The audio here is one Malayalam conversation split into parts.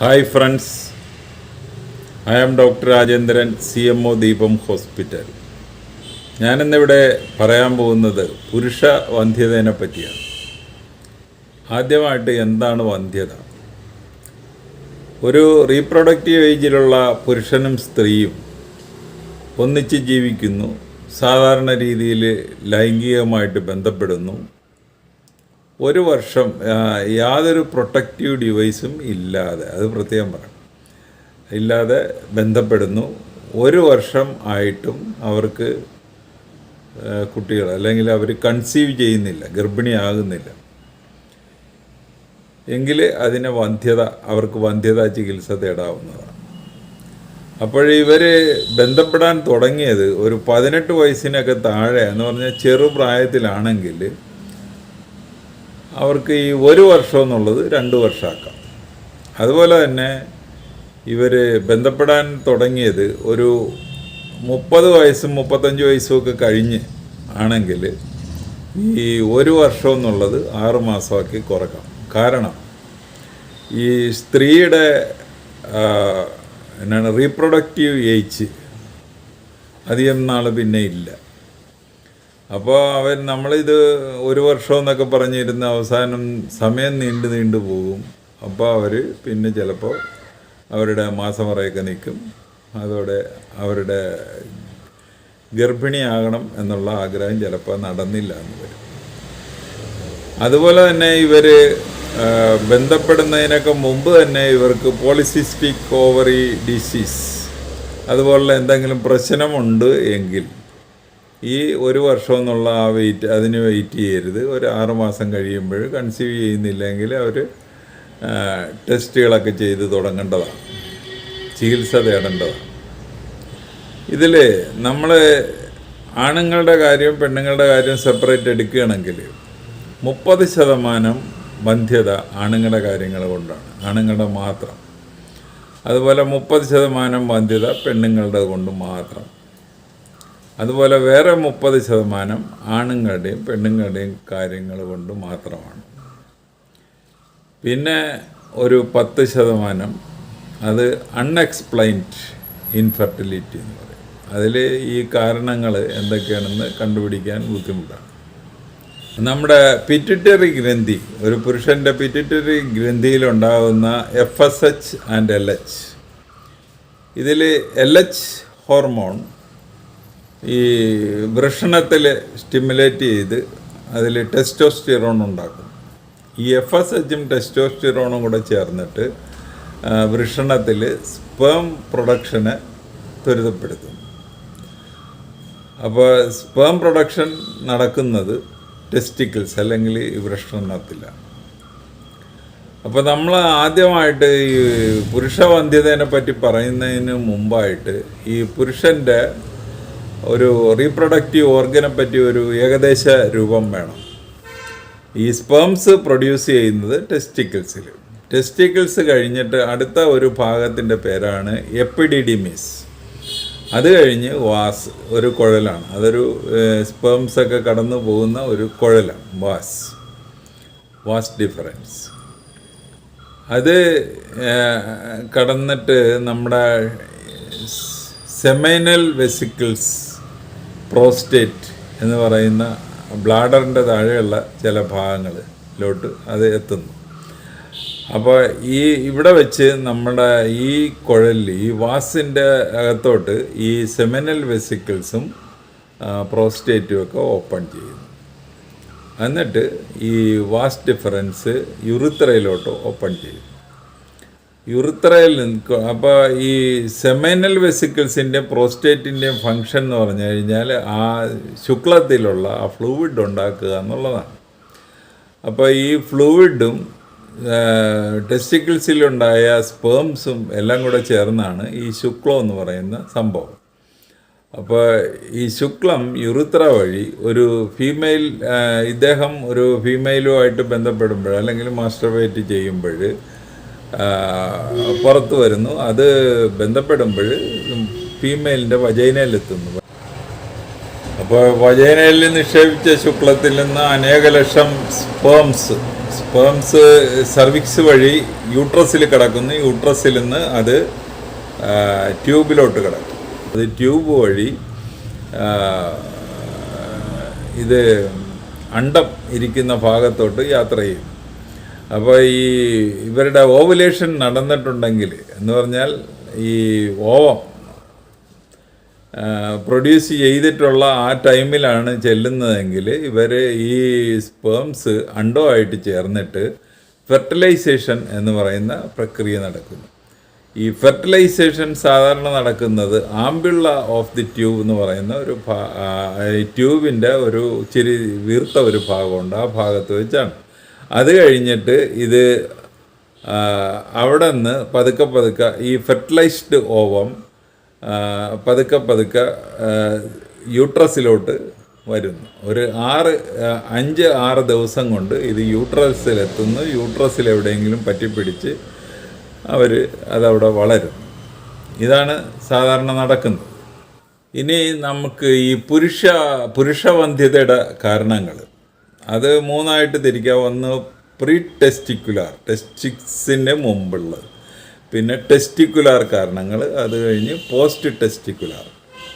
Hi friends I am doctor Rajendran C M O Deepam hospital ഞാനിന്നിവിടെ പറയാൻ പോകുന്നത് പുരുഷ വന്ധ്യതയെ പറ്റിയാണ്. ആദ്യമായിട്ട് എന്താണ് വന്ധ്യത? ഒരു റീപ്രൊഡക്റ്റീവ് ഏജിലുള്ള പുരുഷനും സ്ത്രീയും ഒന്നിച്ച് ജീവിക്കുന്നു സാധാരണ രീതിയിൽ ലൈംഗികമായിട്ട് ബന്ധപ്പെടുന്നു ഒരു വർഷം യാതൊരു പ്രൊട്ടക്റ്റീവ് ഡിവൈസും ഇല്ലാതെ അത് പ്രത്യേകം പറയാം ഇല്ലാതെ ബന്ധപ്പെടുന്നു. ഒരു വർഷം ആയിട്ടും അവർക്ക് കുട്ടികൾ അല്ലെങ്കിൽ അവർ കൺസീവ് ചെയ്യുന്നില്ല ഗർഭിണിയാകുന്നില്ല. എങ്കിൽ അതിനെ വന്ധ്യത അവർക്ക് വന്ധ്യതാ ചികിത്സ തേടാവുന്നതാണ്. അപ്പോൾ ഇവർ ബന്ധപ്പെടാൻ തുടങ്ങിയത് ഒരു പതിനെട്ട് വയസ്സിനൊക്കെ താഴെ എന്ന് പറഞ്ഞാൽ ചെറുപ്രായത്തിലാണെങ്കിൽ അവർക്ക് ഈ ഒരു വർഷം എന്നുള്ളത് രണ്ട് വർഷമാക്കാം. അതുപോലെ തന്നെ ഇവർ ബന്ധപ്പെടാൻ തുടങ്ങിയത് ഒരു മുപ്പത് വയസ്സും മുപ്പത്തഞ്ച് വയസ്സും ഒക്കെ കഴിഞ്ഞ് ആണെങ്കിൽ ഈ ഒരു വർഷം എന്നുള്ളത് ആറ് മാസമാക്കി കുറക്കാം. കാരണം ഈ സ്ത്രീയുടെ എന്നാണ് റീപ്രൊഡക്റ്റീവ് ഏജ് അധികം നാൾ പിന്നെ ഇല്ല. അപ്പോൾ അവൻ നമ്മളിത് ഒരു വർഷം എന്നൊക്കെ പറഞ്ഞിരുന്ന അവസാനം സമയം നീണ്ടു നീണ്ടു പോകും. അപ്പോൾ അവർ പിന്നെ ചിലപ്പോൾ അവരുടെ മാസമറയൊക്കെ നിൽക്കും അതോടെ അവരുടെ ഗർഭിണിയാകണം എന്നുള്ള ആഗ്രഹം ചിലപ്പോൾ നടന്നില്ല എന്ന് വരും. അതുപോലെ തന്നെ ഇവർ ബന്ധപ്പെടുന്നതിനൊക്കെ മുമ്പ് തന്നെ ഇവർക്ക് പോളിസിസ്റ്റിക് ഓവറി ഡിസീസ് അതുപോലുള്ള എന്തെങ്കിലും പ്രശ്നമുണ്ട് എങ്കിൽ ഈ ഒരു വർഷം എന്നുള്ള ആ വെയിറ്റ് അതിന് വെയിറ്റ് ചെയ്യരുത്. ഒരു ആറ് മാസം കഴിയുമ്പോൾ കൺസീവ് ചെയ്യുന്നില്ലെങ്കിൽ അവർ ടെസ്റ്റുകളൊക്കെ ചെയ്ത് തുടങ്ങേണ്ടതാണ്. ചികിത്സ തേടേണ്ടതാണ്. ഇതിൽ നമ്മൾ ആണുങ്ങളുടെ കാര്യം പെണ്ണുങ്ങളുടെ കാര്യം സെപ്പറേറ്റ് എടുക്കുകയാണെങ്കിൽ മുപ്പത് ശതമാനം വന്ധ്യത ആണുങ്ങളുടെ കാര്യങ്ങൾ കൊണ്ടാണ്. ആണുങ്ങളുടെ മാത്രം. അതുപോലെ മുപ്പത് ശതമാനം വന്ധ്യത പെണ്ണുങ്ങളുടെ കൊണ്ട് മാത്രം. അതുപോലെ വേറെ മുപ്പത് ശതമാനം ആണുങ്ങളുടെയും പെണ്ണുങ്ങളുടെയും കാര്യങ്ങൾ കൊണ്ട് മാത്രമാണ്. പിന്നെ ഒരു പത്ത് ശതമാനം അത് അൺഎക്സ്പ്ലൈൻഡ് ഇൻഫെർട്ടിലിറ്റി എന്ന് പറയും. അതിൽ ഈ കാരണങ്ങൾ എന്തൊക്കെയാണെന്ന് കണ്ടുപിടിക്കാൻ ബുദ്ധിമുട്ടാണ്. നമ്മുടെ പിറ്റിറ്ററി ഗ്രന്ഥി ഒരു പുരുഷന്റെ pituitary ഗ്രന്ഥിയിലുണ്ടാകുന്ന F S H and L H ഇതിൽ എൽ എച്ച് ഹോർമോൺ ഈ വൃഷണത്തിൽ സ്റ്റിമുലേറ്റ് ചെയ്ത് അതിൽ ടെസ്റ്റോസ്റ്റിറോൺ ഉണ്ടാക്കും. ഈ എഫ് എസ് എച്ചും ടെസ്റ്റോസ്റ്റിറോണും കൂടെ ചേർന്നിട്ട് വൃഷണത്തിൽ സ്പേം പ്രൊഡക്ഷനെ ത്വരിതപ്പെടുത്തും. അപ്പോൾ സ്പേം പ്രൊഡക്ഷൻ നടക്കുന്നത് ടെസ്റ്റിക്കിൾസ് അല്ലെങ്കിൽ വൃഷണത്തിലാണ് അപ്പോൾ നമ്മൾ ആദ്യമായിട്ട് ഈ പുരുഷവന്ധ്യതേനെ പറ്റി പറയുന്നതിന് മുമ്പായിട്ട് ഈ പുരുഷന്റെ ഒരു റീപ്രൊഡക്റ്റീവ് ഓർഗനെ പറ്റി ഒരു ഏകദേശ രൂപം വേണം. ഈ സ്പേംസ് പ്രൊഡ്യൂസ് ചെയ്യുന്നത് ടെസ്റ്റിക്കിൾസിൽ ടെസ്റ്റിക്കിൾസ് കഴിഞ്ഞിട്ട് അടുത്ത ഒരു ഭാഗത്തിന്റെ പേരാണ് എപ്പിഡിഡിമിസ് അത് കഴിഞ്ഞ് വാസ് ഒരു കുഴലാണ്. അതൊരു സ്പേംസൊക്കെ കടന്നു പോകുന്ന ഒരു കുഴലാണ്. വാസ്. Vas deferens. അത് കടന്നിട്ട് നമ്മുടെ സെമൈനൽ വെസിക്കിൾസ് പ്രോസ്റ്റേറ്റ് എന്ന് പറയുന്ന ബ്ലാഡറിന്റെ താഴെയുള്ള ചില ഭാഗങ്ങളിലോട്ട് അത് എത്തുന്നു. അപ്പോൾ ഈ ഇവിടെ വെച്ച് നമ്മുടെ ഈ കുഴലിൽ ഈ വാസിന്റെ അകത്തോട്ട് ഈ സെമിനൽ വെസിക്കിൾസും പ്രോസ്റ്റേറ്റും ഒക്കെ ഓപ്പൺ ചെയ്യുന്നു. എന്നിട്ട് ഈ വാസ് ഡിഫറൻസ് യുറിത്രയിലോട്ട് ഓപ്പൺ ചെയ്യും യുറിത്രയിൽ നിന്ന് അപ്പോൾ ഈ സെമൈനൽ വെസിക്കിൾസിന്റെ പ്രോസ്റ്റേറ്റിന്റെയും ഫങ്ഷൻ എന്ന് പറഞ്ഞു കഴിഞ്ഞാൽ ആ ശുക്ലത്തിലുള്ള ആ ഫ്ലൂയിഡ് ഉണ്ടാക്കുക എന്നുള്ളതാണ്. അപ്പോൾ ഈ ഫ്ലൂയിഡും ടെസ്റ്റിക്കിൾസിലുണ്ടായ സ്പേംസും എല്ലാം കൂടെ ചേർന്നാണ് ഈ ശുക്ലം എന്ന് പറയുന്ന സംഭവം. അപ്പോൾ ഈ ശുക്ലം യുറിത്ര വഴി ഒരു ഫീമെയിൽ ഇദ്ദേഹം ഒരു ഫീമെയിലുമായിട്ട് ബന്ധപ്പെടുമ്പോൾ അല്ലെങ്കിൽ മാസ്റ്റർബേറ്റ് ചെയ്യുമ്പോൾ പുറത്ത് വരുന്നു. അത് ബന്ധപ്പെടുമ്പോൾ ഫീമെയിലിന്റെ വജൈനയിലെത്തുന്നു. അപ്പോൾ വജൈനയിൽ നിക്ഷേപിച്ച ശുക്ലത്തിൽ നിന്ന് അനേക ലക്ഷം സ്പേംസ് സ്പേംസ് സർവിക്സ് വഴി യൂട്രസിൽ കിടക്കുന്നു. യൂട്രസിൽ നിന്ന് അത് ട്യൂബിലോട്ട് കിടക്കും. അത് ട്യൂബ് വഴി ഇത് അണ്ടം ഇരിക്കുന്ന ഭാഗത്തോട്ട് യാത്ര ചെയ്യും അപ്പോൾ ഈ ഇവരുടെ ഓവുലേഷൻ നടന്നിട്ടുണ്ടെങ്കിൽ എന്ന് പറഞ്ഞാൽ ഈ ഓവം പ്രൊഡ്യൂസ് ചെയ്തിട്ടുള്ള ആ ടൈമിലാണ് ചെല്ലുന്നതെങ്കിൽ ഇവർ ഈ സ്പേംസ് അണ്ടോ ആയിട്ട് ചേർന്നിട്ട് ഫെർട്ടിലൈസേഷൻ എന്ന് പറയുന്ന പ്രക്രിയ നടക്കുന്നു. ഈ ഫെർട്ടിലൈസേഷൻ സാധാരണ നടക്കുന്നത് ആമ്പിള്ള ഓഫ് ദി ട്യൂബ് എന്ന് പറയുന്ന ഒരു ട്യൂബിന്റെ ഒരു ചിരി വീർത്ത ഒരു ഭാഗമുണ്ട്. ആ ഭാഗത്ത് വെച്ചാണ്. അത് കഴിഞ്ഞിട്ട് ഇത് അവിടെ നിന്ന് പതുക്കെ പതുക്കെ ഈ ഫെർട്ടിലൈസ്ഡ് ഓവം പതുക്കെ പതുക്കെ യൂട്രസിലോട്ട് വരുന്നു. ഒരു ആറ് അഞ്ച് ആറ് ദിവസം കൊണ്ട് ഇത് യൂട്രസിലെത്തുന്നു യൂട്രസിൽ എവിടെയെങ്കിലും പറ്റിപ്പിടിച്ച് അവർ അതവിടെ വളരും ഇതാണ് സാധാരണ നടക്കുന്നത്. ഇനി നമുക്ക് ഈ പുരുഷ പുരുഷവന്ധ്യതയുടെ കാരണങ്ങൾ അത് മൂന്നായിട്ട് തിരിക്കുക ഒന്ന് പ്രീ ടെസ്റ്റിക്കുലാർ ടെസ്റ്റിക്സിന്റെ മുമ്പുള്ളത്. പിന്നെ ടെസ്റ്റിക്കുലാർ കാരണങ്ങൾ അത് കഴിഞ്ഞ് post testicular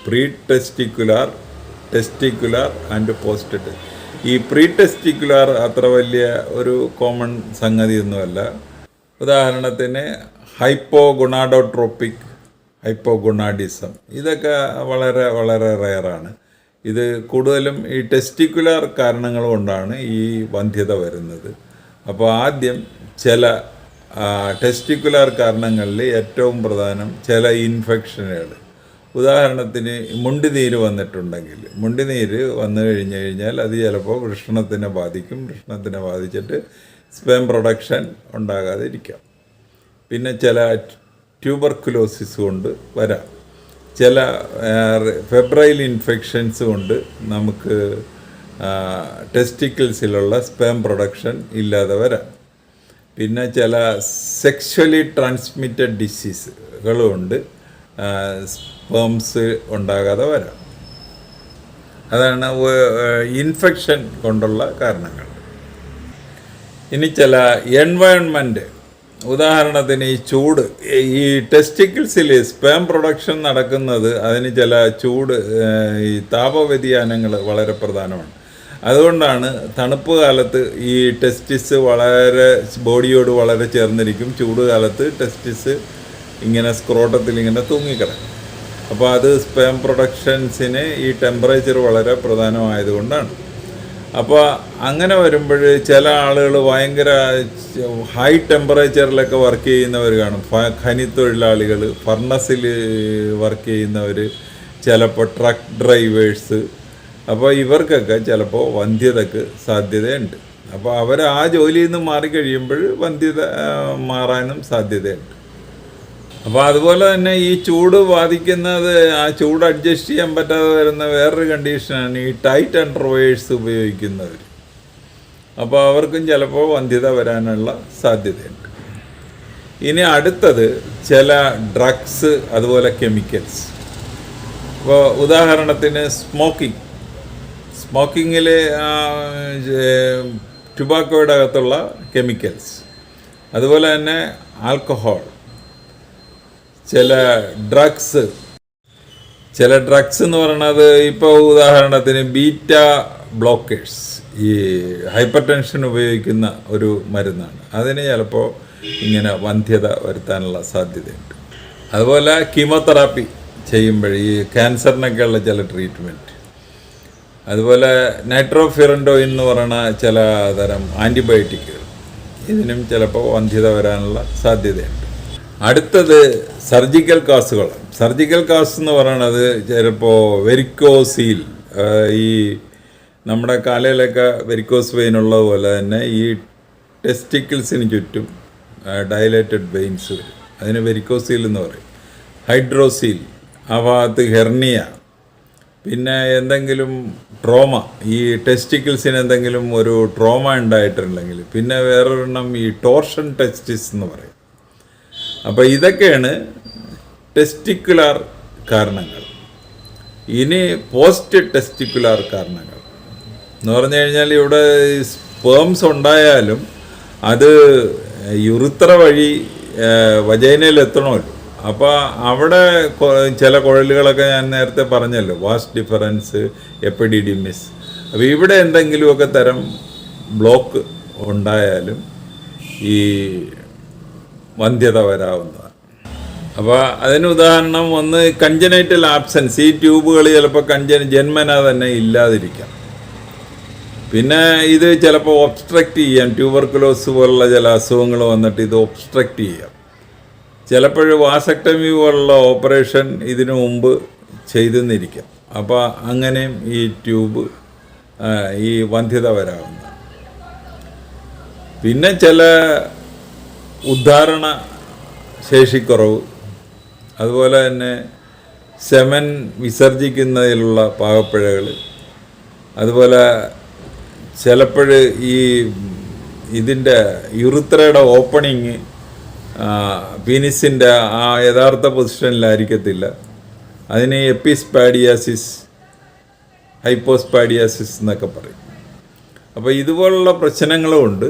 pre testicular testicular and post ഈ പ്രീ ടെസ്റ്റിക്കുലാർ അത്ര വലിയ ഒരു കോമൺ സംഗതിയൊന്നുമല്ല. ഉദാഹരണത്തിന് ഹൈപ്പോ ഗുണാഡോട്രോപ്പിക് ഹൈപ്പോ ഗുണാഡിസം ഇതൊക്കെ വളരെ വളരെ റയറാണ് ഇത് കൂടുതലും ഈ ടെസ്റ്റിക്കുലാർ കാരണങ്ങൾ കൊണ്ടാണ് ഈ വന്ധ്യത വരുന്നത്. അപ്പോൾ ആദ്യം ചില ടെസ്റ്റിക്കുലാർ കാരണങ്ങളിൽ ഏറ്റവും പ്രധാനം ചില ഇൻഫെക്ഷനുകൾ ഉദാഹരണത്തിന് മുണ്ടിനീര് വന്നിട്ടുണ്ടെങ്കിൽ മുണ്ടിനീര് വന്നു കഴിഞ്ഞു കഴിഞ്ഞാൽ അത് ചിലപ്പോൾ വൃഷണത്തിനെ ബാധിക്കും വൃഷണത്തിനെ ബാധിച്ചിട്ട് സ്പെം പ്രൊഡക്ഷൻ ഉണ്ടാകാതിരിക്കാം. പിന്നെ ചില ട്യൂബർക്കുലോസിസ് കൊണ്ട് വരാം. ചില ഫെബ്രൈൽ ഇൻഫെക്ഷൻസ് കൊണ്ട് നമുക്ക് ടെസ്റ്റിക്കിൾസിലുള്ള സ്പേം പ്രൊഡക്ഷൻ ഇല്ലാതെ വരാം. പിന്നെ ചില സെക്ഷലി ട്രാൻസ്മിറ്റഡ് ഡിസീസുകളുണ്ട് സ്പേംസ് ഉണ്ടാകാതെ വരാം. അതാണ് ഇൻഫെക്ഷൻ കൊണ്ടുള്ള കാരണങ്ങൾ. ഇനി ചില എൻവയൺമെന്റ് ഉദാഹരണത്തിന് ഈ ചൂട് ഈ ടെസ്റ്റിക്കിൾസിൽ സ്പാം പ്രൊഡക്ഷൻ നടക്കുന്നത് അതിന് ചില ചൂട് ഈ താപവ്യതിയാനങ്ങൾ വളരെ പ്രധാനമാണ്. അതുകൊണ്ടാണ് തണുപ്പ് കാലത്ത് ഈ ടെസ്റ്റിസ് വളരെ ബോഡിയോട് വളരെ ചേർന്നിരിക്കും. ചൂട് കാലത്ത് ടെസ്റ്റിസ് ഇങ്ങനെ സ്ക്രോട്ടത്തിൽ ഇങ്ങനെ തൂങ്ങിക്കിടക്കും. അപ്പോൾ അത് സ്പാം പ്രൊഡക്ഷൻസിന് ഈ ടെമ്പറേച്ചർ വളരെ പ്രധാനമായതുകൊണ്ടാണ്. അപ്പോൾ അങ്ങനെ വരുമ്പോൾ ചില ആളുകൾ ഭയങ്കര ഹൈ ടെമ്പറേച്ചറിലൊക്കെ വർക്ക് ചെയ്യുന്നവർ കാണും. ഖനി തൊഴിലാളികൾ ഫർണസിൽ വർക്ക് ചെയ്യുന്നവർ ചിലപ്പോൾ ട്രക്ക് ഡ്രൈവേഴ്സ് അപ്പോൾ ഇവർക്കൊക്കെ ചിലപ്പോൾ വന്ധ്യതക്ക് സാധ്യതയുണ്ട്. അപ്പോൾ അവർ ആ ജോലിയിൽ നിന്ന് മാറിക്കഴിയുമ്പോൾ വന്ധ്യത മാറാനും സാധ്യതയുണ്ട്. അപ്പോൾ അതുപോലെ തന്നെ ഈ ചൂട് ബാധിക്കുന്നത് ആ ചൂട് അഡ്ജസ്റ്റ് ചെയ്യാൻ പറ്റാതെ വരുന്ന വേറൊരു കണ്ടീഷനാണ് ഈ ടൈറ്റ് അണ്ടർവെയേഴ്സ് ഉപയോഗിക്കുന്നവർ അപ്പോൾ അവർക്കും ചിലപ്പോൾ വന്ധ്യത വരാനുള്ള സാധ്യതയുണ്ട്. ഇനി അടുത്തത് ചില ഡ്രഗ്സ് അതുപോലെ കെമിക്കൽസ് ഇപ്പോൾ ഉദാഹരണത്തിന് സ്മോക്കിംഗ് സ്മോക്കിങ്ങിൽ ടുബാക്കോയുടെ അകത്തുള്ള കെമിക്കൽസ് അതുപോലെ തന്നെ ആൽക്കഹോൾ ചില ഡ്രഗ്സ് ചില ഡ്രഗ്സ് എന്ന് പറയുന്നത് ഇപ്പോൾ ഉദാഹരണത്തിന് ബീറ്റ ബ്ലോക്കേഴ്സ് ഈ ഹൈപ്പർ ടെൻഷൻ ഉപയോഗിക്കുന്ന ഒരു മരുന്നാണ്. അതിന് ചിലപ്പോൾ ഇങ്ങനെ വന്ധ്യത വരുത്താനുള്ള സാധ്യതയുണ്ട്. അതുപോലെ കീമോതെറാപ്പി ചെയ്യുമ്പോൾ ഈ ക്യാൻസറിനൊക്കെയുള്ള ചില ട്രീറ്റ്മെന്റ് അതുപോലെ നൈട്രോഫിറൻഡോയിൻ എന്ന് പറയുന്ന ചില തരം ആന്റിബയോട്ടിക്കുകൾ ഇതിനും ചിലപ്പോൾ വന്ധ്യത വരാനുള്ള സാധ്യതയുണ്ട്. അടുത്തത് സർജിക്കൽ കാസുകൾ സർജിക്കൽ കാസ് എന്ന് പറയണത് ചിലപ്പോൾ വെരിക്കോസീൽ ഈ നമ്മുടെ കാലയിലൊക്കെ വെരിക്കോസ് വെയിൻ ഉള്ളത് പോലെ തന്നെ ഈ ടെസ്റ്റിക്കിൾസിന് ചുറ്റും ഡയലേറ്റഡ് വെയിൻസ് വരും. അതിന് വെരിക്കോസീൽ എന്ന് പറയും. ഹൈഡ്രോസീൽ ആ ഭാഗത്ത് ഹെർണിയ പിന്നെ എന്തെങ്കിലും ട്രോമ ഈ ടെസ്റ്റിക്കിൾസിന് എന്തെങ്കിലും ഒരു ട്രോമ ഉണ്ടായിട്ടുണ്ടെങ്കിൽ പിന്നെ വേറൊരെണ്ണം ഈ ടോർഷൻ ടെസ്റ്റിസ് എന്ന് പറയും. അപ്പോൾ ഇതൊക്കെയാണ് ടെസ്റ്റിക്കുലാർ കാരണങ്ങൾ. ഇനി പോസ്റ്റ് ടെസ്റ്റിക്കുലാർ കാരണങ്ങൾ. എന്ന് പറഞ്ഞു കഴിഞ്ഞാൽ ഇവിടെ സ്പേംസ് ഉണ്ടായാലും അത് യുറുത്ര വഴി വജൈനയിൽ അപ്പോൾ അവിടെ ചില കുഴലുകളൊക്കെ ഞാൻ നേരത്തെ പറഞ്ഞല്ലോ. വാസ്റ്റ് ഡിഫറൻസ് എപ്പിഡിഡിമിസ് അപ്പോൾ ഇവിടെ എന്തെങ്കിലുമൊക്കെ തരം ബ്ലോക്ക് ഉണ്ടായാലും ഈ വന്ധ്യത വരാവുന്നതാണ്. അപ്പോൾ അതിന് ഉദാഹരണം ഒന്ന് കഞ്ചനൈറ്റൽ ആബ്സെൻസ് ഈ ട്യൂബുകൾ ചിലപ്പോൾ കഞ്ചന ജന്മന തന്നെ ഇല്ലാതിരിക്കാം. പിന്നെ ഇത് ചിലപ്പോൾ ഒബ്സ്ട്രക്റ്റ് ചെയ്യാം. ട്യൂബർക്കുലോസ് പോലുള്ള ചില അസുഖങ്ങൾ വന്നിട്ട് ഇത് ഒബ്സ്ട്രക്റ്റ് ചെയ്യാം. ചിലപ്പോൾ വാസക്ടമി പോലുള്ള ഓപ്പറേഷൻ ഇതിനു മുമ്പ് ചെയ്തെന്നിരിക്കാം. അപ്പോൾ അങ്ങനെയും ഈ ട്യൂബ് ഈ വന്ധ്യത വരാവുന്ന പിന്നെ ചില ഉദ്ധാരണ ശേഷിക്കുറവ് അതുപോലെ തന്നെ സെമൻ വിസർജിക്കുന്നതിലുള്ള പാകപ്പിഴകൾ അതുപോലെ ചിലപ്പോൾ ഈ ഇതിന്റെ യുറുത്രയുടെ ഓപ്പണിങ് പീനിസിന്റെ ആ യഥാർത്ഥ പൊസിഷനിലായിരിക്കത്തില്ല. അതിന് എപ്പിസ്പാഡിയാസിസ് ഹൈപ്പോസ്പാഡിയാസിസ് എന്നൊക്കെ പറയും. അപ്പോൾ ഇതുപോലുള്ള പ്രശ്നങ്ങളും ഉണ്ട്.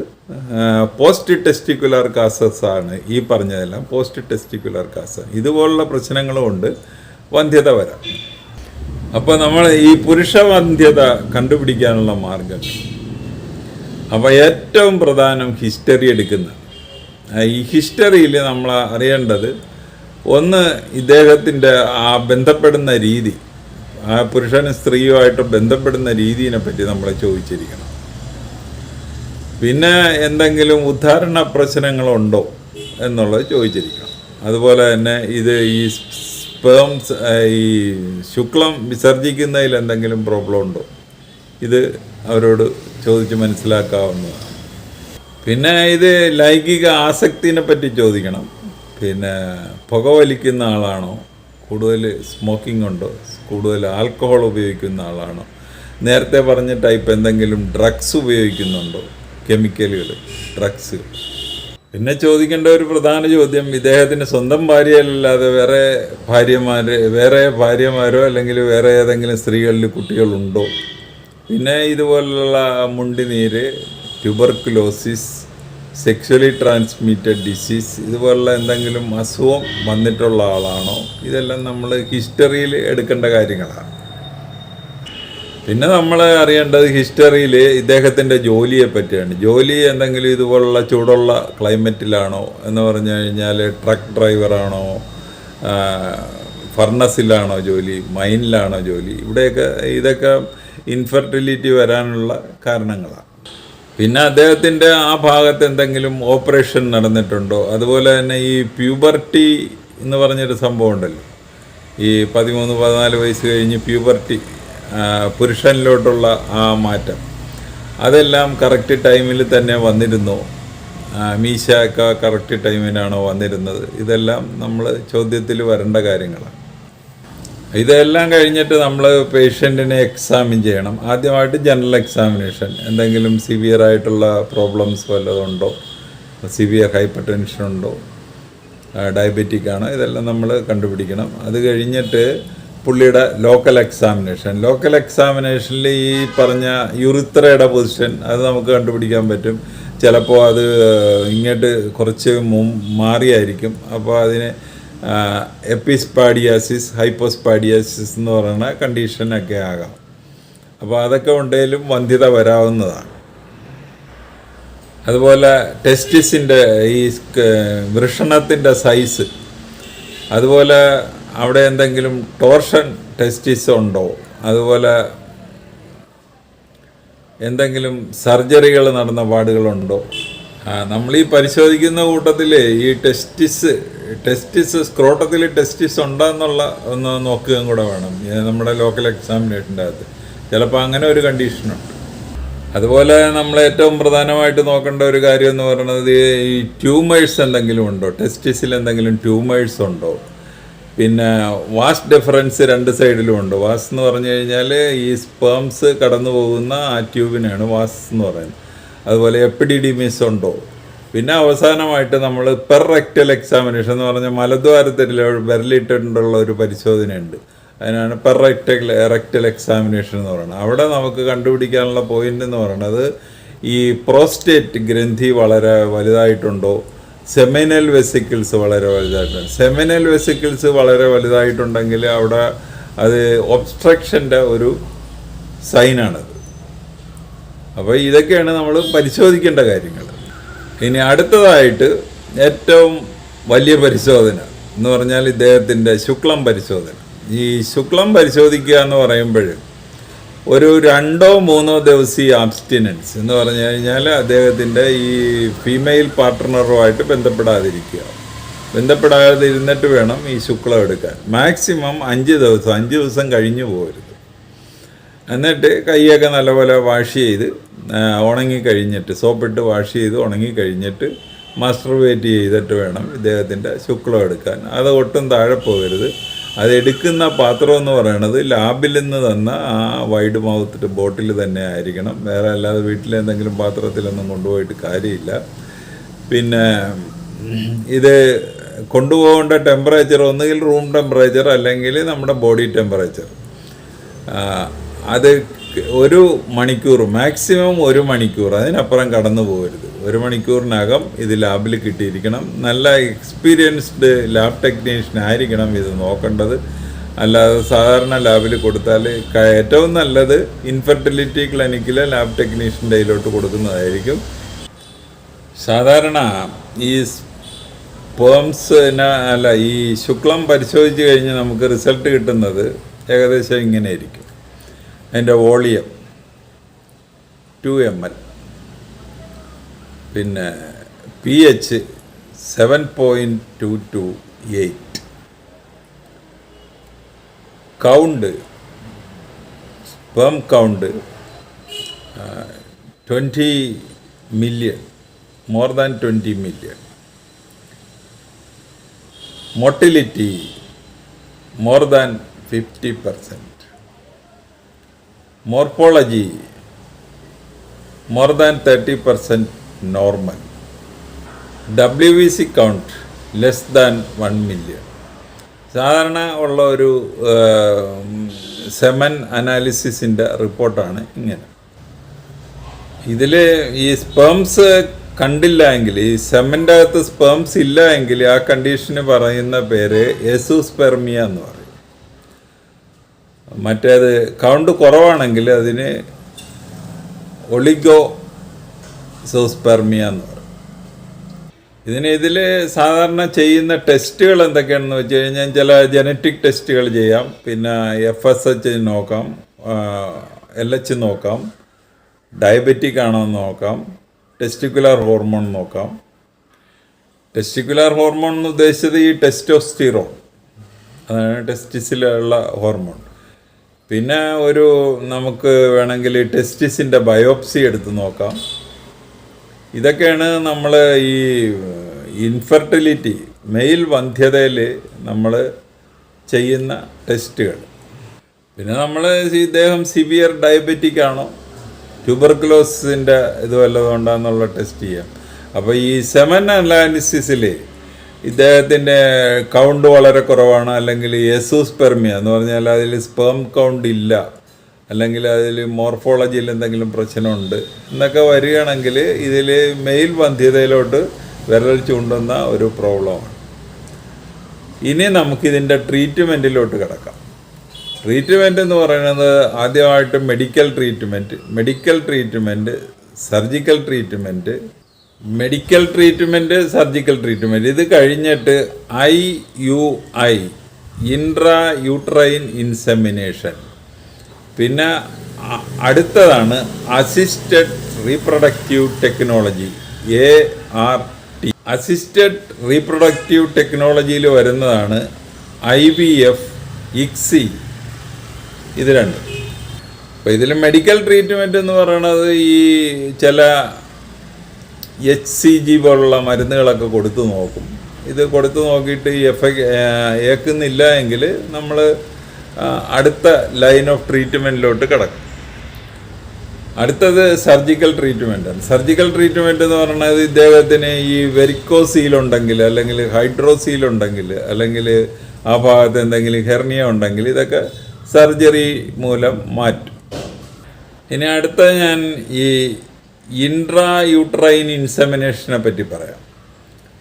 പോസ്റ്റ് ടെസ്റ്റിക്കുലർ കാസസ് ആണ് ഈ പറഞ്ഞതെല്ലാം. പോസ്റ്റ് ടെസ്റ്റിക്കുലർ കാസ ഇതുപോലുള്ള പ്രശ്നങ്ങളും ഉണ്ട്. വന്ധ്യത വരാം. അപ്പോൾ നമ്മൾ ഈ പുരുഷ വന്ധ്യത കണ്ടുപിടിക്കാനുള്ള മാർഗം. അപ്പോൾ ഏറ്റവും പ്രധാനം ഹിസ്റ്ററി എടുക്കുന്ന ഈ ഹിസ്റ്ററിയിൽ നമ്മൾ അറിയേണ്ടത് ഒന്ന് ഇദ്ദേഹത്തിന്റെ ആ ബന്ധപ്പെടുന്ന രീതി ആ പുരുഷനും സ്ത്രീയുമായിട്ട് ബന്ധപ്പെടുന്ന രീതിയെ പറ്റി നമ്മൾ ചോദിച്ചിരിക്കണം. പിന്നെ എന്തെങ്കിലും ഉദ്ധാരണ പ്രശ്നങ്ങളുണ്ടോ എന്നുള്ളത് ചോദിച്ചിരിക്കണം. അതുപോലെ തന്നെ ഇത് ഈ സ്പേംസ് ഈ ശുക്ലം വിസർജിക്കുന്നതിൽ എന്തെങ്കിലും പ്രോബ്ലം ഉണ്ടോ? ഇത് അവരോട് ചോദിച്ച് മനസ്സിലാക്കാവുന്നതാണ്. പിന്നെ ഇത് ലൈംഗിക ആസക്തിനെ പറ്റി ചോദിക്കണം. പിന്നെ പുകവലിക്കുന്ന ആളാണോ? കൂടുതൽ സ്മോക്കിംഗ് ഉണ്ടോ? കൂടുതൽ ആൽക്കഹോൾ ഉപയോഗിക്കുന്ന ആളാണോ? നേരത്തെ പറഞ്ഞ ടൈപ്പ് എന്തെങ്കിലും ഡ്രഗ്സ് ഉപയോഗിക്കുന്നുണ്ടോ? കെമിക്കലുകൾ ഡ്രഗ്സ് പിന്നെ ചോദിക്കേണ്ട ഒരു പ്രധാന ചോദ്യം ഇദ്ദേഹത്തിന് സ്വന്തം ഭാര്യയല്ലാതെ വേറെ ഭാര്യമാര് വേറെ ഭാര്യമാരോ അല്ലെങ്കിൽ വേറെ ഏതെങ്കിലും സ്ത്രീകളിൽ കുട്ടികളുണ്ടോ? പിന്നെ ഇതുപോലുള്ള മുണ്ടിനീര് ട്യൂബർക്കുലോസിസ് സെക്ഷലി ട്രാൻസ്മിറ്റഡ് ഡിസീസ് ഇതുപോലുള്ള എന്തെങ്കിലും അസുഖം വന്നിട്ടുള്ള ആളാണോ? ഇതെല്ലാം നമ്മൾ ഹിസ്റ്ററിയിൽ എടുക്കേണ്ട കാര്യങ്ങളാണ്. പിന്നെ നമ്മൾ അറിയേണ്ടത് ഹിസ്റ്ററിയിൽ ഇദ്ദേഹത്തിന്റെ ജോലിയെ പറ്റിയാണ്. ജോലി എന്തെങ്കിലും ഇതുപോലുള്ള ചൂടുള്ള ക്ലൈമറ്റിലാണോ എന്ന് പറഞ്ഞു കഴിഞ്ഞാൽ ട്രക്ക് ഡ്രൈവറാണോ ഫർണസിലാണോ ജോലി മൈനിലാണോ ജോലി ഇവിടെയൊക്കെ ഇതൊക്കെ ഇൻഫെർട്ടിലിറ്റി വരാനുള്ള കാരണങ്ങളാണ്. പിന്നെ അദ്ദേഹത്തിന്റെ ആ ഭാഗത്ത് എന്തെങ്കിലും ഓപ്പറേഷൻ നടന്നിട്ടുണ്ടോ? അതുപോലെ തന്നെ ഈ പ്യൂബർട്ടി എന്ന് പറഞ്ഞൊരു സംഭവം ഉണ്ടല്ലോ. ഈ പതിമൂന്ന് പതിനാല് വയസ്സ് കഴിഞ്ഞ് പ്യൂബർട്ടി പുരുഷനിലോട്ടുള്ള ആ മാറ്റം. അതെല്ലാം കറക്റ്റ് ടൈമിൽ തന്നെ വന്നിരുന്നു. ആ, മീശ ഒക്കെ കറക്റ്റ് ടൈമിനാണോ വന്നിരുന്നത്? ഇതെല്ലാം നമ്മൾ ചോദ്യത്തിൽ വരേണ്ട കാര്യങ്ങളാണ്. ഇതെല്ലാം കഴിഞ്ഞിട്ട് നമ്മൾ പേഷ്യന്റിനെ എക്സാമിൻ ചെയ്യണം. ആദ്യമായിട്ട് ജനറൽ എക്സാമിനേഷൻ എന്തെങ്കിലും സിവിയർ ആയിട്ടുള്ള പ്രോബ്ലംസ് വല്ലതും ഉണ്ടോ? സിവിയർ ഹൈപ്പർ ടെൻഷൻ ഉണ്ടോ ഡയബറ്റിക് ആണോ? ഇതെല്ലാം നമ്മൾ കണ്ടുപിടിക്കണം. അത് കഴിഞ്ഞിട്ട് പുള്ളിയുടെ ലോക്കൽ എക്സാമിനേഷൻ ലോക്കൽ എക്സാമിനേഷനിൽ ഈ പറഞ്ഞ യുറിത്രയുടെ പൊസിഷൻ അത് നമുക്ക് കണ്ടുപിടിക്കാൻ പറ്റും. ചിലപ്പോൾ അത് ഇങ്ങോട്ട് കുറച്ച് മാറിയായിരിക്കും. അപ്പോൾ അതിന് എപ്പിസ്പാഡിയാസിസ് ഹൈപ്പോസ്പാഡിയാസിസ് എന്ന് പറയുന്ന കണ്ടീഷനൊക്കെ ആകാം. അപ്പോൾ അതൊക്കെ ഉണ്ടെങ്കിലും വന്ധ്യത വരാവുന്നതാണ്. അതുപോലെ ടെസ്റ്റിസിന്റെ ഈ വൃഷണത്തിന്റെ സൈസ് അതുപോലെ അവിടെ എന്തെങ്കിലും ടോർഷൻ ടെസ്റ്റിസ് ഉണ്ടോ? അതുപോലെ എന്തെങ്കിലും സർജറികൾ നടന്ന പാടുകളുണ്ടോ നമ്മൾ ഈ പരിശോധിക്കുന്ന കൂട്ടത്തിൽ ഈ ടെസ്റ്റിസ് ടെസ്റ്റിസ് സ്ക്രോട്ടത്തിൽ ടെസ്റ്റിസ് ഉണ്ടോ എന്നുള്ള ഒന്ന് നോക്കുകയും കൂടെ വേണം. നമ്മുടെ ലോക്കൽ എക്സാമിനേഷന്റെ അകത്ത്. ചിലപ്പോൾ അങ്ങനെ ഒരു കണ്ടീഷനുണ്ട് അതുപോലെ നമ്മൾ ഏറ്റവും പ്രധാനമായിട്ട് നോക്കേണ്ട ഒരു കാര്യം എന്ന് പറയുന്നത് ഈ ട്യൂമേഴ്സ് എന്തെങ്കിലും ഉണ്ടോ? ടെസ്റ്റിസിൽ എന്തെങ്കിലും ട്യൂമേഴ്സ് ഉണ്ടോ? പിന്നെ വാസ് ഡിഫറൻസ് രണ്ട് സൈഡിലും ഉണ്ട്. വാസ് എന്ന് പറഞ്ഞു കഴിഞ്ഞാൽ ഈ സ്പേംസ് കടന്നു പോകുന്ന ആ ട്യൂബിനാണ് വാസ് എന്ന് പറയുന്നത്. അതുപോലെ എപ്പിഡിഡിമിസ് ഉണ്ടോ? പിന്നെ അവസാനമായിട്ട് നമ്മൾ പെർ റെക്ടൽ എക്സാമിനേഷൻ എന്ന് പറഞ്ഞാൽ മലദ്വാരത്തിൽ വിരലിട്ടുള്ള ഒരു പരിശോധനയുണ്ട്. അതിനാണ് പെർ റെക്ടൽ റെക്ടൽ എക്സാമിനേഷൻ എന്ന് പറയുന്നത്. അവിടെ നമുക്ക് കണ്ടുപിടിക്കാനുള്ള പോയിന്റ് എന്ന് പറയുന്നത് ഈ പ്രോസ്റ്റേറ്റ് ഗ്രന്ഥി വളരെ വലുതായിട്ടുണ്ടോ? സെമിനൽ വെസിക്കിൾസ് വളരെ വലുതായിട്ടുണ്ട്. സെമിനൽ വെസിക്കിൾസ് വളരെ വലുതായിട്ടുണ്ടെങ്കിൽ അവിടെ അത് ഒബ്സ്ട്രക്ഷന്റെ ഒരു സൈനാണത് അപ്പോൾ ഇതൊക്കെയാണ് നമ്മൾ പരിശോധിക്കേണ്ട കാര്യങ്ങൾ. ഇനി അടുത്തതായിട്ട് ഏറ്റവും വലിയ പരിശോധന എന്ന് പറഞ്ഞാൽ ഇദ്ദേഹത്തിന്റെ ശുക്ലം പരിശോധന. ഈ ശുക്ലം പരിശോധിക്കുക എന്ന് പറയുമ്പോൾ ഒരു രണ്ടോ മൂന്നോ ദിവസം ഈ ആബ്സ്റ്റിനൻസ് എന്ന് പറഞ്ഞു കഴിഞ്ഞാൽ അദ്ദേഹത്തിന്റെ ഈ ഫീമെയിൽ പാർട്ട്ണറുമായിട്ട് ബന്ധപ്പെടാതിരിക്കുക. ബന്ധപ്പെടാതെ ഇരുന്നിട്ട് വേണം ഈ ശുക്ലം എടുക്കാൻ. മാക്സിമം അഞ്ച് ദിവസം അഞ്ച് ദിവസം കഴിഞ്ഞു പോകരുത് എന്നിട്ട് കൈയൊക്കെ നല്ലപോലെ വാഷ് ചെയ്ത് ഉണങ്ങി കഴിഞ്ഞിട്ട് സോപ്പിട്ട് വാഷ് ചെയ്ത് ഉണങ്ങി കഴിഞ്ഞിട്ട് മാസ്റ്റർബേറ്റ് ചെയ്തിട്ട് വേണം ഇദ്ദേഹത്തിന്റെ ശുക്ലം എടുക്കാൻ. അത് ഒട്ടും താഴെ പോകരുത്. അത് എടുക്കുന്ന പാത്രം എന്ന് പറയുന്നത് ലാബിൽ നിന്ന് തന്ന ആ വൈഡ് മൗത്ത് ബോട്ടിൽ തന്നെ ആയിരിക്കണം. വേറെ അല്ലാതെ വീട്ടിലെ എന്തെങ്കിലും പാത്രത്തിലൊന്നും കൊണ്ടുപോയിട്ട് കാര്യമില്ല. പിന്നെ ഇത് കൊണ്ടുപോകേണ്ട ടെമ്പറേച്ചർ ഒന്നുകിൽ റൂം ടെമ്പറേച്ചർ അല്ലെങ്കിൽ നമ്മുടെ ബോഡി ടെമ്പറേച്ചർ അത് ഒരു മണിക്കൂർ മാക്സിമം ഒരു മണിക്കൂർ. അതിനപ്പുറം കടന്നു പോകരുത്. ഒരു മണിക്കൂറിനകം ഇത് ലാബിൽ കിട്ടിയിരിക്കണം. നല്ല എക്സ്പീരിയൻസ്ഡ് ലാബ് ടെക്നീഷ്യൻ ആയിരിക്കണം ഇത് നോക്കേണ്ടത്. അല്ലാതെ സാധാരണ ലാബിൽ കൊടുത്താൽ ഏറ്റവും നല്ലത് ഇൻഫെർട്ടിലിറ്റി ക്ലിനിക്കിലെ ലാബ് ടെക്നീഷ്യന്റെ കയ്യിലോട്ട് കൊടുക്കുന്നതായിരിക്കും. സാധാരണ ഈ സ്പേംസ് അല്ല ഈ ശുക്ലം പരിശോധിച്ച് കഴിഞ്ഞ് നമുക്ക് റിസൾട്ട് കിട്ടുന്നത് ഏകദേശം ഇങ്ങനെ ഇരിക്കും അതിന്റെ വോളിയം ടു എം എൽ. പിന്നെ P H seven point two two eight. Count sperm count twenty million more than twenty million. Motility more than fifty percent. Morphology more than thirty percent normal W B C count less than one million സാധാരണ ഉള്ള ഒരു സെമൻ അനാലിസിസിന്റെ റിപ്പോർട്ടാണ് ഇങ്ങനെ. ഇതിൽ ഈ സ്പേംസ് കണ്ടില്ല എങ്കിൽ ഈ സെമന്റെ അകത്ത് സ്പേംസ് ഇല്ല എങ്കിൽ ആ കണ്ടീഷന് പറയുന്ന പേര് എസുസ്പെർമിയ എന്ന് പറയും. മറ്റേത് കൗണ്ട് കുറവാണെങ്കിൽ അതിന് ഒളിഗോ സോസ്പെർമിയ എന്ന് പറയും. ഇതിന് ഇതിൽ സാധാരണ ചെയ്യുന്ന ടെസ്റ്റുകൾ എന്തൊക്കെയാണെന്ന് വെച്ച് കഴിഞ്ഞാൽ ചില ജനറ്റിക് ടെസ്റ്റുകൾ ചെയ്യാം. പിന്നെ എഫ് എസ് എച്ച് നോക്കാം. എൽ എച്ച് നോക്കാം. ഡയബറ്റിക് ആണോ എന്ന് നോക്കാം. ടെസ്റ്റിക്കുലർ ഹോർമോൺ നോക്കാം. ടെസ്റ്റിക്കുലർ ഹോർമോൺ എന്ന് ഉദ്ദേശിച്ചത് ഈ ടെസ്റ്റോസ്റ്റിറോൺ അതാണ് ടെസ്റ്റിസിലുള്ള ഹോർമോൺ പിന്നെ ഒരു നമുക്ക് വേണമെങ്കിൽ ടെസ്റ്റിസിന്റെ ബയോപ്സി എടുത്ത് നോക്കാം. ഇതൊക്കെയാണ് നമ്മൾ ഈ ഇൻഫെർട്ടിലിറ്റി മെയിൽ വന്ധ്യതയിൽ നമ്മൾ ചെയ്യുന്ന ടെസ്റ്റുകൾ. പിന്നെ നമ്മൾ ഇദ്ദേഹം സിവിയർ ഡയബറ്റിക് ആണോ? ട്യൂബർക്ലോസിന്റെ ഇത് വല്ലതും ടെസ്റ്റ് ചെയ്യാം. അപ്പോൾ ഈ സെമൻ അനാലിസിസിൽ ഇദ്ദേഹത്തിന്റെ കൗണ്ട് വളരെ കുറവാണ്. അല്ലെങ്കിൽ യെസുസ്പെർമിയ എന്ന് പറഞ്ഞാൽ അതിൽ സ്പേം കൗണ്ട് ഇല്ല. അല്ലെങ്കിൽ അതിൽ മോർഫോളജിയിൽ എന്തെങ്കിലും പ്രശ്നമുണ്ട് എന്നൊക്കെ വരികയാണെങ്കിൽ ഇതിൽ മെയിൽ വന്ധ്യതയിലോട്ട് വിരൽ ചൂണ്ടുന്ന ഒരു പ്രോബ്ലമാണ് ഇനി നമുക്കിതിന്റെ ട്രീറ്റ്മെന്റിലോട്ട് കിടക്കാം. ട്രീറ്റ്മെന്റ് എന്ന് പറയുന്നത് ആദ്യമായിട്ട് medical treatment medical treatment surgical treatment medical treatment surgical treatment ഇത് കഴിഞ്ഞിട്ട് I U I intra uterine insemination പിന്നെ അടുത്തതാണ് assisted reproductive technology A R T assisted reproductive ടെക്നോളജിയിൽ വരുന്നതാണ് ഐ വി എഫ് ഇക്സി ഇത് രണ്ട്. അപ്പോൾ ഇതിൽ മെഡിക്കൽ ട്രീറ്റ്മെന്റ് എന്ന് പറയുന്നത് ഈ ചില എച്ച് സി ജി പോലുള്ള മരുന്നുകളൊക്കെ കൊടുത്തു നോക്കും. ഇത് കൊടുത്തു നോക്കിയിട്ട് എഫക്ട് ഏക്കുന്നില്ല എങ്കിൽ നമ്മൾ അടുത്ത ലൈൻ ഓഫ് ട്രീറ്റ്മെന്റിലോട്ട് കിടക്കും. അടുത്തത് സർജിക്കൽ ട്രീറ്റ്മെന്റാണ് സർജിക്കൽ ട്രീറ്റ്മെന്റ് എന്ന് പറഞ്ഞാൽ ഇദ്ദേഹത്തിന് ഈ വെരിക്കോസീൽ ഉണ്ടെങ്കിൽ അല്ലെങ്കിൽ ഹൈഡ്രോസീൽ ഉണ്ടെങ്കിൽ അല്ലെങ്കിൽ ആ ഭാഗത്ത് എന്തെങ്കിലും ഹെർണിയ ഉണ്ടെങ്കിൽ ഇതൊക്കെ സർജറി മൂലം മാറ്റും. ഇനി അടുത്ത ഞാൻ ഈ ഇൻട്രാ യൂട്രൈൻ ഇൻസെമിനേഷനെ പറ്റി പറയാം.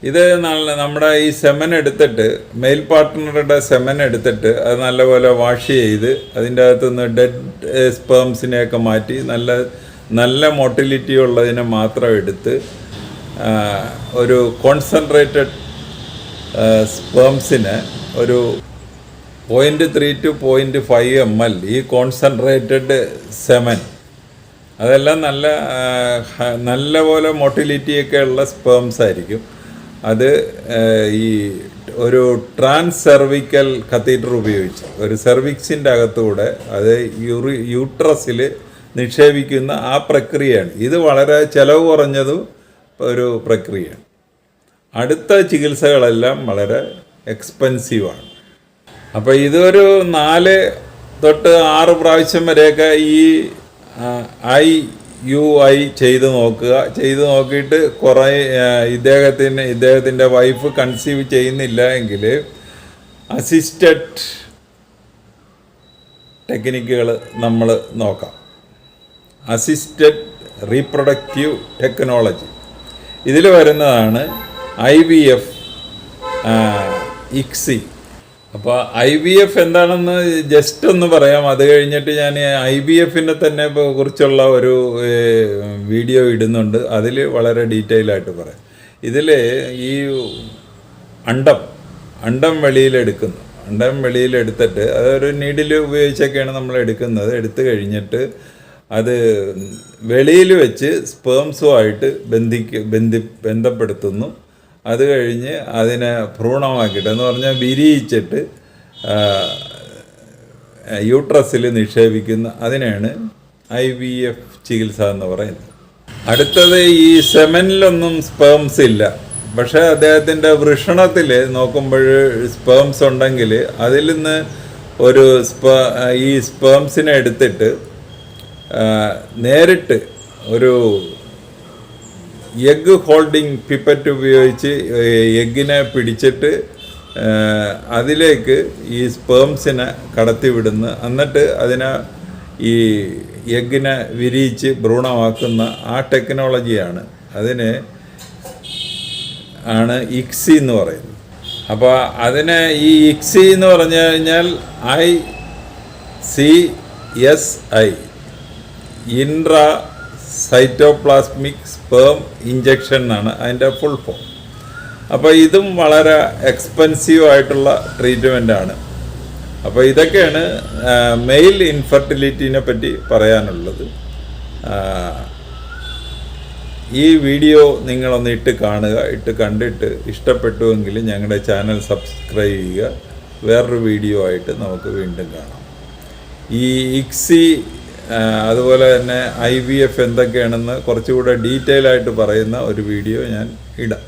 ഇത് നല്ല നമ്മുടെ ഈ സെമൻ എടുത്തിട്ട് മെയിൽ പാർട്ട്ണറുടെ സെമൻ എടുത്തിട്ട് അത് നല്ലപോലെ വാഷ് ചെയ്ത് അതിന്റെ അകത്തുനിന്ന് ഡെഡ് സ്പേംസിനെയൊക്കെ മാറ്റി നല്ല നല്ല മോട്ടിലിറ്റി ഉള്ളതിനെ മാത്രം എടുത്ത് ഒരു കോൺസെൻട്രേറ്റഡ് സ്പേംസിന് ഒരു point three two point five M L ഈ കോൺസെൻട്രേറ്റഡ് സെമൻ അതെല്ലാം നല്ല നല്ല പോലെ മൊട്ടിലിറ്റിയൊക്കെ ഉള്ള സ്പേംസ് ആയിരിക്കും. അത് ഈ ഒരു ട്രാൻസ് സെർവിക്കൽ കത്തീറ്റർ ഉപയോഗിച്ച് ഒരു സെർവിക്സിന്റെ അകത്തൂടെ അത് യൂറി യൂട്രസിൽ നിക്ഷേപിക്കുന്ന ആ പ്രക്രിയയാണ്. ഇത് വളരെ ചിലവ് കുറഞ്ഞതും ഒരു പ്രക്രിയയാണ്. അടുത്ത ചികിത്സകളെല്ലാം വളരെ എക്സ്പെൻസീവാണ് അപ്പോൾ ഇതൊരു നാല് തൊട്ട് ആറ് പ്രാവശ്യം വരെയൊക്കെ ഈ ഐ യു ഐ ചെയ്ത് നോക്കുക. ചെയ്ത് നോക്കിയിട്ട് കുറേ ഇദ്ദേഹത്തിന് ഇദ്ദേഹത്തിന്റെ വൈഫ് കൺസീവ് ചെയ്യുന്നില്ല എങ്കിൽ അസിസ്റ്റഡ് ടെക്നിക്കുകൾ നമ്മൾ നോക്കാം. അസിസ്റ്റഡ് റീപ്രൊഡക്റ്റീവ് ടെക്നോളജി ഇതിൽ വരുന്നതാണ് ഐ വി എഫ് ഇക്സി അപ്പോൾ ഐ വി എഫ് എന്താണെന്ന് ജസ്റ്റ് ഒന്ന് പറയാം. അത് കഴിഞ്ഞിട്ട് ഞാൻ ഐ ബി എഫിനെ തന്നെ കുറിച്ചുള്ള ഒരു വീഡിയോ ഇടുന്നുണ്ട്. അതിൽ വളരെ ഡീറ്റെയിൽ ആയിട്ട് പറയാം. ഇതിൽ ഈ അണ്ടം അണ്ടം വെളിയിലെടുക്കുന്നു അണ്ടം വെളിയിലെടുത്തിട്ട് അതൊരു നീഡിൽ ഉപയോഗിച്ചൊക്കെയാണ് നമ്മൾ എടുക്കുന്നത്. എടുത്തു കഴിഞ്ഞിട്ട് അത് വെളിയിൽ വെച്ച് സ്പേംസുമായിട്ട് ബന്ധിക്ക് ബന്ധി ബന്ധപ്പെടുത്തുന്നു. അത് കഴിഞ്ഞ് അതിനെ ഭ്രൂണമാക്കിയിട്ട് എന്ന് പറഞ്ഞാൽ വിരിയിച്ചിട്ട് യൂട്രസിൽ നിക്ഷേപിക്കുന്ന അതിനാണ് ഐ വി എഫ് ചികിത്സ എന്ന് പറയുന്നത്. അടുത്തത് ഈ സെമനിലൊന്നും സ്പേംസ് ഇല്ല. പക്ഷേ അദ്ദേഹത്തിന്റെ വൃഷണത്തിൽ നോക്കുമ്പോൾ സ്പേംസ് ഉണ്ടെങ്കിൽ അതിൽ നിന്ന് ഒരു സ്പ ഈ സ്പേംസിനെ എടുത്തിട്ട് നേരിട്ട് ഒരു എഗ് ഹോൾഡിംഗ് പിപ്പറ്റ് ഉപയോഗിച്ച് എഗ്ഗിനെ പിടിച്ചിട്ട് അതിലേക്ക് ഈ സ്പേംസിനെ കടത്തിവിടുന്ന. എന്നിട്ട് അതിനെ ഈ എഗ്ഗിനെ വിരിയിച്ച് ഭ്രൂണമാക്കുന്ന ആ ടെക്നോളജിയാണ് അതിന് ആണ് ഇക്സി എന്ന് പറയുന്നത്. അപ്പോൾ അതിനെ ഈ ഇക്സി എന്ന് പറഞ്ഞു കഴിഞ്ഞാൽ I C S I intra cytoplasmic sperm injection എന്നാണ് അതിന്റെ ഫുൾ ഫോം. അപ്പോൾ ഇതും വളരെ എക്സ്പെൻസീവ് ആയിട്ടുള്ള ട്രീറ്റ്മെന്റ് ആണ്. അപ്പോൾ ഇതൊക്കെയാണ് മെയിൽ ഇൻഫെർട്ടിലിറ്റിനെ പറ്റി പറയാനുള്ളത്. ഈ വീഡിയോ നിങ്ങളൊന്ന് ഇട്ട് കാണുക ഇട്ട് കണ്ടിട്ട് ഇഷ്ടപ്പെട്ടുവെങ്കിൽ ഞങ്ങളുടെ ചാനൽ സബ്സ്ക്രൈബ് ചെയ്യുക. വേറൊരു വീഡിയോ ആയിട്ട് നമുക്ക് വീണ്ടും കാണാം. ഈ ഇക്സി അതുപോലെ തന്നെ ഐ വി എഫ് എന്തൊക്കെയാണെന്ന് കുറച്ചുകൂടെ ഡീറ്റെയിൽ ആയിട്ട് പറയുന്ന ഒരു വീഡിയോ ഞാൻ ഇടാം.